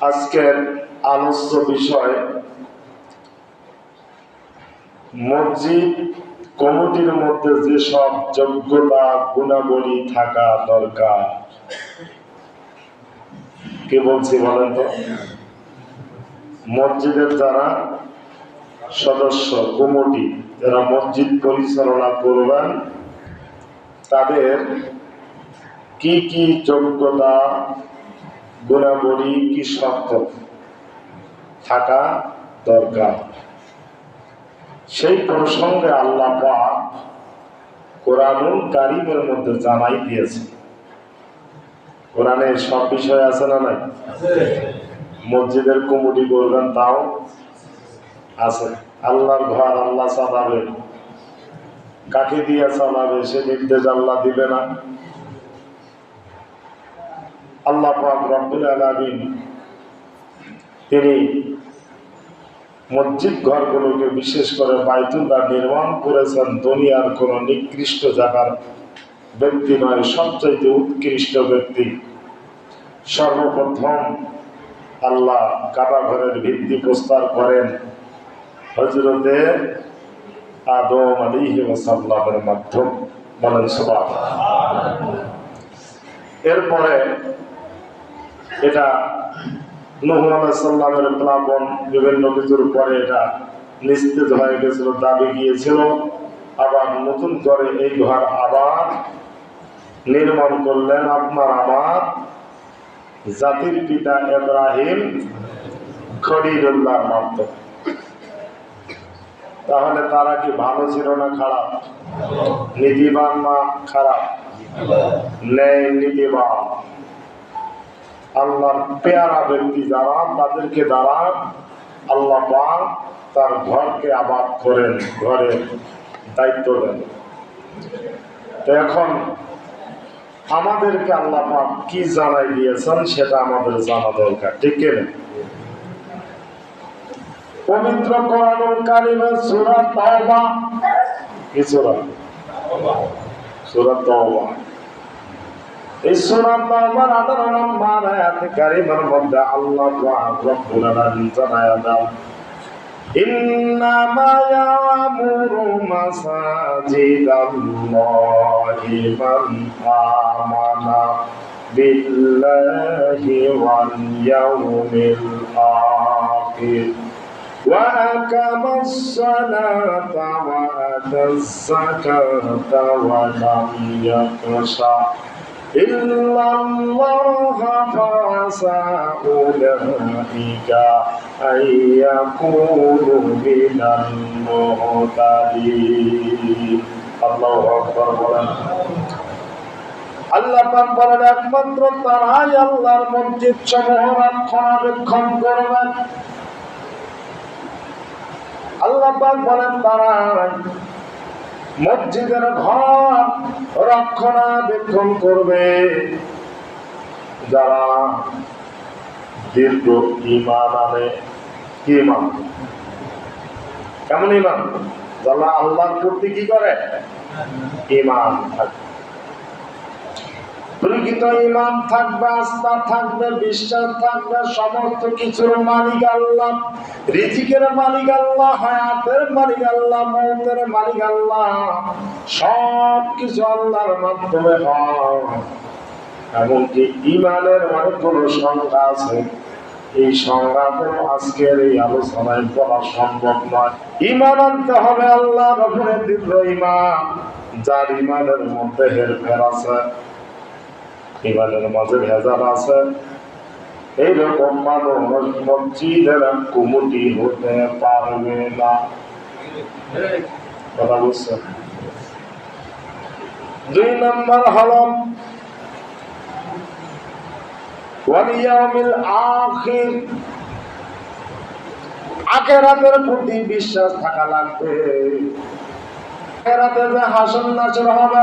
আজকের আলোচ্য বিষয় মসজিদ কমিটির মধ্যে যেসব যোগ্যতা, গুণাবলী থাকা দরকার। কে বলছি বলেন তো? মসজিদের যারা সদস্য, কমিটি, যারা মসজিদ পরিচালনা করবেন, তাদের কি কি যোগ্যতা গুণাবলী কি শর্ত থাকা দরকার। সেই প্রসঙ্গে আল্লাহ পাক কোরআনুল কারিমের মধ্যে জানাই দিয়েছে কোরআনে সব বিষয় আছে না নাই? মসজিদের কুমুটি করবেন তাও আছে। আল্লাহর ঘর আল্লাহ চালাবে। কাকে দিয়ে চালাবে সে নির্দেশ আল্লাহ দিবে না। আল্লাহ পাক রব্বুল আলামিন তিনি মসজিদ ঘরগুলোকে বিশেষ করে বাইতুল্লাহ নির্মাণ করেছেন। দুনিয়ার কোন নিকৃষ্ট জায়গার ব্যক্তি নয়, সবচাইতে উৎকৃষ্ট ব্যক্তি। সর্বপ্রথম আল্লাহ কাবা ঘরের ভিত্তি প্রস্তার করেন হজরতে আদম আলিহি ওয়াসাল্লামের মাধ্যম। বলেন সবাব এরপরে এটা নূহ আলাইসাল্লামের প্লাবন, বিভিন্ন কিছুর পরে এটা নিস্তেজ হয়ে গেছিল, দাবি গিয়েছিল। আবার নতুন করে এই ঘর আবার নির্মাণ করলেন আপনার আমার জাতির পিতা এব্রাহিম খলিলুল্লাহর মাধ্যমে। তাহলে তারা কি ভালো ছিল না খারাপ? নীতিবান না খারাপ? ন্যায় নীতিবান। আল্লাহর পেয়ারা ব্যক্তি যারা, তাদেরকে দ্বারা আল্লাহ তার ঘরকে আবাদ করেন, ঘরে দায়িত্ব দেন। তো এখন আমাদেরকে আল্লাহ কি জানাই দিয়েছেন সেটা আমাদের জানা দরকার, ঠিক পবিত্র কোরআনুল কারিমের এই সূরা তাওবার 18 নম্বর আয়াত কারিমের মধ্যে আল্লাহ পাক রব্বুল আলামিন জানায়া দাও إنما يعمر مساجد الله من آمن بالله واليوم الآخر وأقام الصلاة وأتى الزكاة ولم يخشى illallah fasa ulaika ayyakunu minal muhtadin আল্লাহু আকবার বলেন আল্লাহ পাক বলেন, একমাত্র তারাই আল্লাহর মসজিদ সমূহ রক্ষণাবেক্ষণ করবেন। আল্লাহ বলেন, তারাই মসজিদের ঘর রক্ষণাবেক্ষণ করবে। যারা দীর্ঘ ইমান আনে, কি ইমান কেমন ইমান যারা আল্লাহর প্রতি কি করে? ইমান থাকে। প্রকৃত ইমান থাকবে, আস্থা থাকবে, বিশ্বাস থাকবে, সমস্ত কিছুর মালিক আল্লাহ। মালিক আল্লাহ, হায়াতের মালিক আল্লাহ, মৌতের মালিক আল্লাহ। সব কিছু আল্লাহর মাধ্যমে হয়। এমনকি ইমানের অনেকগুলো সংজ্ঞা আছে? এই সংজ্ঞাগুলো আজকের এই আলোচনায় বলা সম্ভব নয়। ইমান আনতে হবে আল্লাহ রফরে দীর্ঘ ইমান। যার ইমানের মধ্যে হেরফের আছে ইমানের মাঝে ভেজাল আছে। এইরকম মানুষ মসজিদের কুমুটি হতে পারবে না। কথা দুই নম্বর হল ওয়ালিয়াউমিল আখির। আখেরাতের প্রতি বিশ্বাস থাকা লাগবে। হাসন নাচর হবে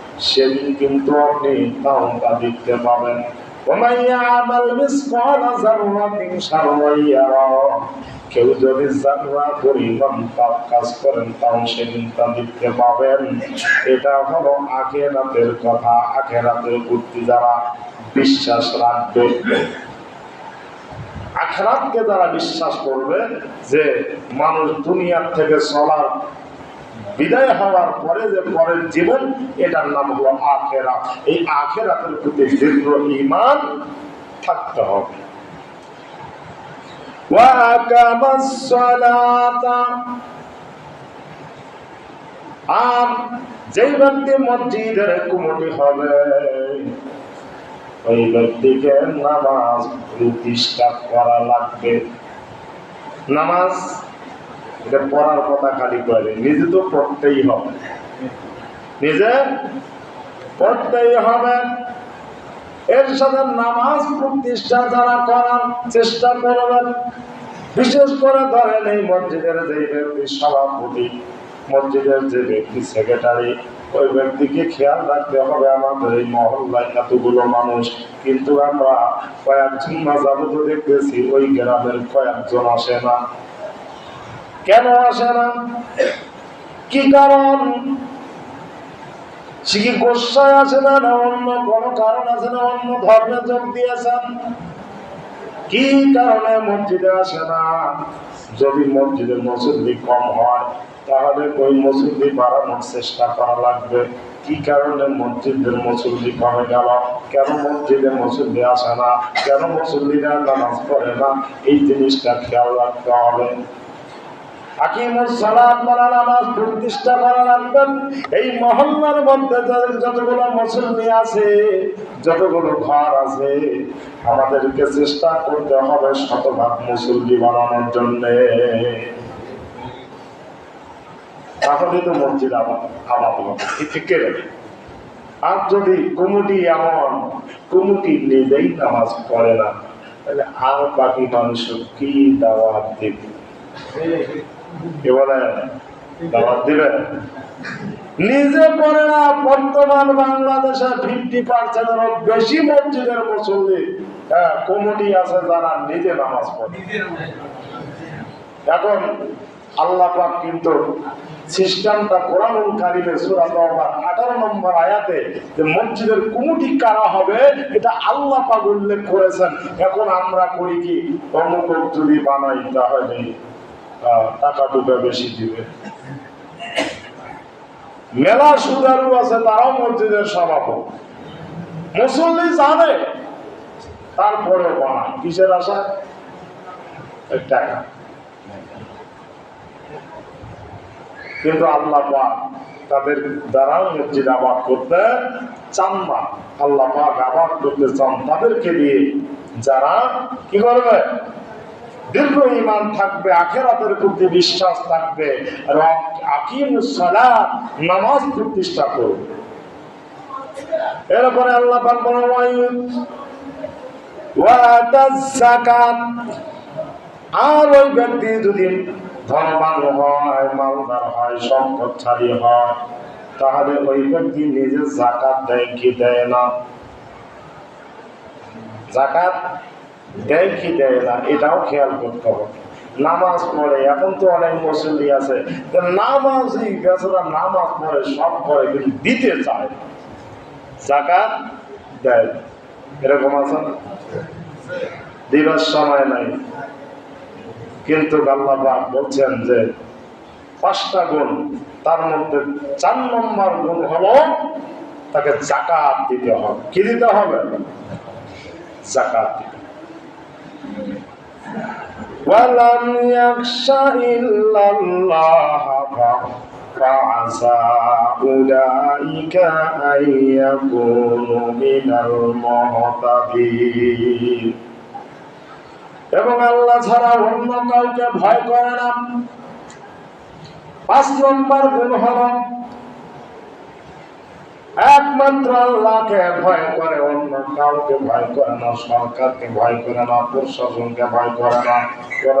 সেদিন কিন্তু আপনি তাওটা দেখতে পাবেন ومن يعمل مثقال ذرة شرا يره কেউ যদি জাররা পরিমাণ পাপ কাজ করেন তাও সেদিন তা দেখতে পাবেন এটা হলো আখেরাতের কথা আখেরাতের প্রতি যারা বিশ্বাস রাখবে আখরাতকে যারা বিশ্বাস করবে যে মানুষ দুনিয়ার থেকে চলার বিদায় হওয়ার পরে যে পরের জীবন, এটার নাম হলো আখেরা এই আখেরাতের প্রতি দীর্ঘ ইমান থাকতে হবে। আর যেই ব্যক্তি মসজিদের কুমটি হবে, ওই ব্যক্তিকে নামাজ প্রতিষ্ঠা করা লাগবে। নামাজ এটা পড়ার কথা খালি করে নিজে তো পড়তেই হবে। নিজে পড়তেই হবে। এর সাথে নামাজ প্রতিষ্ঠা যারা করার চেষ্টা করবেন, বিশেষ করে ধরেন এই মসজিদের যে ব্যক্তি সভাপতি, মসজিদের যে ব্যক্তি সেক্রেটারি ওই ব্যক্তিকে খেয়াল রাখতে হবে আমাদের এই মহল্লায় এতগুলো মানুষ। কিন্তু আমরা কয়েকজন না যাবত দেখতেছি, ওই গ্রামের কয়েকজন আসে না। কেন আসে না? কি কারণ? সে কি গোসায় আছে না অন্য কোনো কারণ আছে না? অন্য ধর্মে যোগ দিয়েছেন? কি কারণে মসজিদে আসে না? যদি মসজিদের মুসল্লি কম হয়, তাহলে ওই মুসল্লি বাড়ানোর চেষ্টা করা লাগবে। কি কারণে মসজিদের মুসল্লি কমে গেল? কেন মসজিদে মুসল্লি আসে না? কেন মুসল্লিরা নামাজ পড়ে না? এই জিনিসটা খেয়াল রাখতে হবে। এই যতগুলো আছে, যতগুলো ঘর আছে, আমাদেরকে চেষ্টা করতে হবে শতভাগ মুসল্লি বানানোর জন্য। তাহলে তো মসজিদ আবার ঠিক আর যদি কুমুটি এমন, কুমুটি নিজেই নামাজ পড়ে না, তাহলে আর বাকি মানুষ কি দাওয়াত দেবে? দিবে? নিজে পড়ে না, বর্তমান বাংলাদেশে ফিফটি বেশি মসজিদের হ্যাঁ কমিটি আছে যারা নিজে নামাজ পড়ে। এখন আল্লাহ পাক কিন্তু সিস্টেমটা কোরআনুল কারিমে সূরা তওবার 18 নম্বর আয়াতে যে মসজিদের কমিটি কারা হবে, এটা আল্লাহ পাক উল্লেখ করেছেন। এখন আমরা করি কি? অমুক যদি বানাই, তাহলে টাকা টুকা বেশি দিবে। মেলা সুদারু আছে, তারাও মসজিদের সভাপতি মুসল্লি জানে তারপরে কিসের আশা টাকা। কিন্তু আল্লাহ তাদের দ্বারাও মসজিদ আবাদ করতে চান না। আল্লাহ আবাদ করতে চান তাদেরকে দিয়ে। যারা কি করবে? দীর্ঘ ইমান থাকবে, আখেরাতের প্রতি বিশ্বাস থাকবে। নামাজ প্রতিষ্ঠা করবে এরপরে আল্লাহ আর ওই ব্যক্তি যদি ধনবান হয়, মালদার হয়, সম্পদশালী হয়, তাহলে ওই ব্যক্তি নিজে জাকাত দেয় কি দেয় না? জাকাত দেয় কি দেয় না, এটাও খেয়াল করতে হবে। নামাজ পড়ে, এখন তো অনেক মুসল্লি আছে নামাজই বেচারা নামাজ পড়ে, সব করে, কিন্তু দিতে চায়। জাকাত দেয়। এরকম আছে দিবার সময় নাই। কিন্তু আল্লাহ বলছেন যে, পাঁচটা গুণ, তার মধ্যে চার নম্বর গুণ হলো তাকে জাকাত দিতে হবে। কি দিতে হবে? জাকাত দিতে। ولم يخش إلا الله فعسى أولئك أن يكونوا من المهتدين এবং আল্লাহ ছাড়া অন্য কাউকে ভয় করে না পাঁচ নম্বর গুণ হল একমাত্র আল্লাহকে ভয় করে, অন্য কাউকে ভয় করে না, সরকারকে ভয় করে না, প্রশাসনকে ভয় করে না, কোন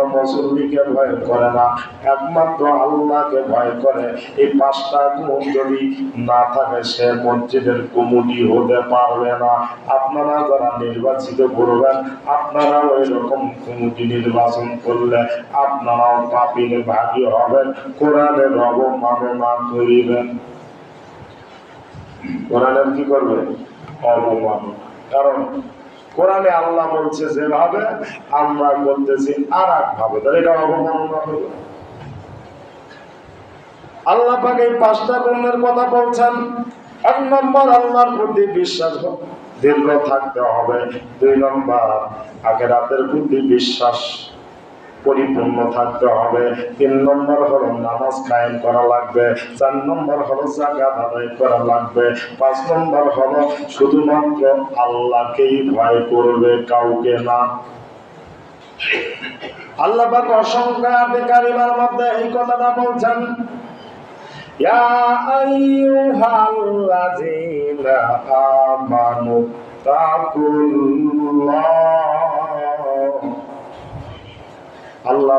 ভয় করে না। একমাত্র আল্লাহকে ভয় করে, এই পাঁচটা গুণ যদি না থাকে, সে মসজিদের কমিটি হতে পারবে না। আপনারা যারা নির্বাচিত করবেন আপনারাও এরকম কমিটি নির্বাচন করলে আপনারাও পাপির ভাগী হবেন, কোরআনের অবমাননা করিবেন। কোরআনের কি করবে? অবমান কারণ কোরআনে আল্লাহ বলছে, যেভাবে আমরা করতেছি আর এক ভাবে তাহলে এটা অবমাননা হবে আল্লাহ পাঁচটা গুণের কথা বলছেন। এক নম্বর, আল্লাহর প্রতি বিশ্বাস দীর্ঘ থাকতে হবে। দুই নম্বর, আখেরাতের প্রতি বিশ্বাস পরিপূর্ণ থাকতে হবে। তিন নম্বর হলো নামাজ কায়েম করা লাগবে। চার নম্বর হলো জাকাত আদায় করা লাগবে। পাঁচ নম্বর হলো শুধুমাত্র আল্লাহকেই ভয় করবে, কাউকে না। আল্লাহ অসংখ্য আধিকারিমার মধ্যে এই কথাটা বলছেন আমানু তাকুল্লাহ। আল্লাহ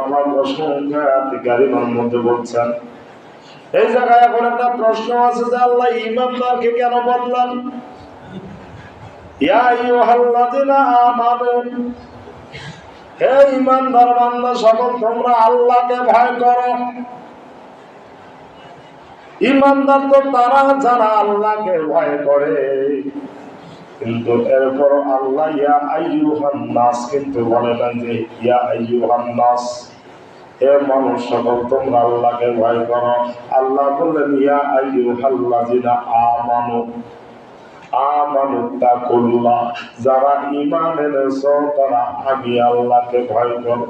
হে ইমানদার সকল তোমরা আল্লাহকে ভয় করো। ইমানদার তো তারা যারা আল্লাহকে ভয় করে। কিন্তু এরপর আল্লাহ, ইয়া আইয়ুহান নাস কিন্তু বলে যে, ইয়া আইয়ুহান নাস, হে মানুষ সকল তোমরা আল্লাহকে ভয় করো। আল্লাহ বললেন, ইয়া আইয়ুহাল্লাযিনা আমানু আমানু তাকুল্লাহ যারা ঈমান এনেছো, তারা আমি আল্লাহকে ভয় করো।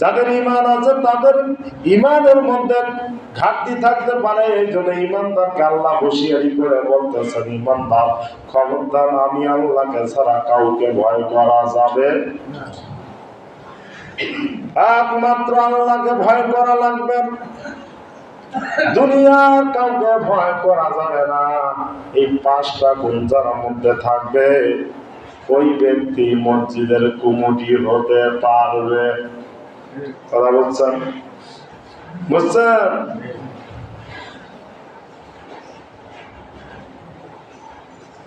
যাদের ইমান আছে তাদের ইমানের মধ্যে ঘাটতি থাকতে পারে, এই জন্য ইমানদারকে আল্লাহ হুঁশিয়ারি করে বলতেছেন ইমানদার খবরদার, আমি আল্লাহকে ছাড়া কাউকে ভয় করা যাবে একমাত্র আল্লাহকে ভয় করা লাগবে। দুনিয়ার কাউকে ভয় করা যাবে না। এই পাঁচটা গুণ যার মধ্যে থাকবে, ওই ব্যক্তি মসজিদের কুমুটি হতে পারবে। কথা বলছেন বুঝছেন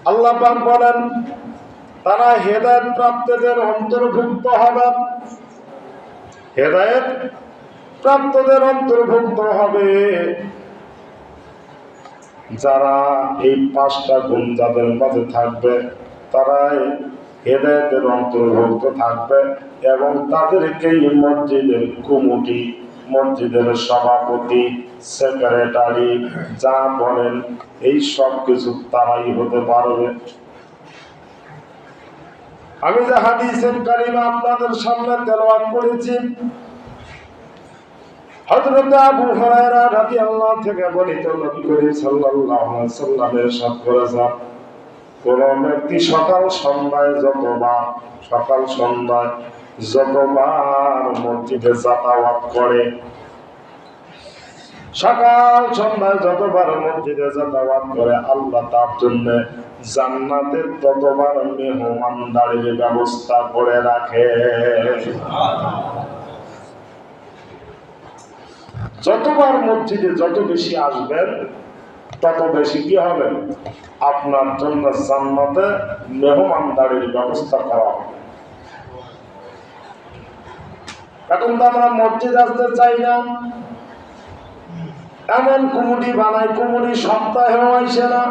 আল্লাহ বলেন, তারা হেদায়ত প্রাপ্তদের অন্তর্ভুক্ত হবে। হেদায়ত প্রাপ্তদের অন্তর্ভুক্ত হবে। যারা এই পাঁচটা গুণ যাদের মাঝে থাকবে, তারাই হেদায়তের অন্তর্ভুক্ত থাকবে। এবং তাদেরকে মসজিদের কমিটি, মসজিদের সভাপতি, সেক্রেটারি, যা বলেন, এই সব কিছু তারাই হতে পারবে। আমি যে হাদিসের কারিমা আপনাদের সামনে তেলাওয়াত করেছি, হযরত আবু হুরায়রা রাদিয়াল্লাহু থেকে নবী করিম সাল্লাল্লাহু আলাইহি সাল্লামের সাথ কোন ব্যক্তি সকাল সন্ধ্যায় যতবার, সকাল সন্ধ্যায় যতবার মসজিদে যাতায়াত করে, সকাল সন্ধ্যায় যতবার মসজিদে যাতায়াত করে, আল্লাহ তার জন্য জান্নাতের ততবার মেহমানদারির ব্যবস্থা করে রাখে। যতবার মসজিদে যত বেশি আসবেন, তত বেশি কি হবে? আপনার জন্য জান্নাতে মেহমানদারির ব্যবস্থা করা হবে। এখন তো আমরা মসজিদ আসতে চাই না। এমন কুমুটি বানাই কুমুটি সপ্তাহেও আইসে না।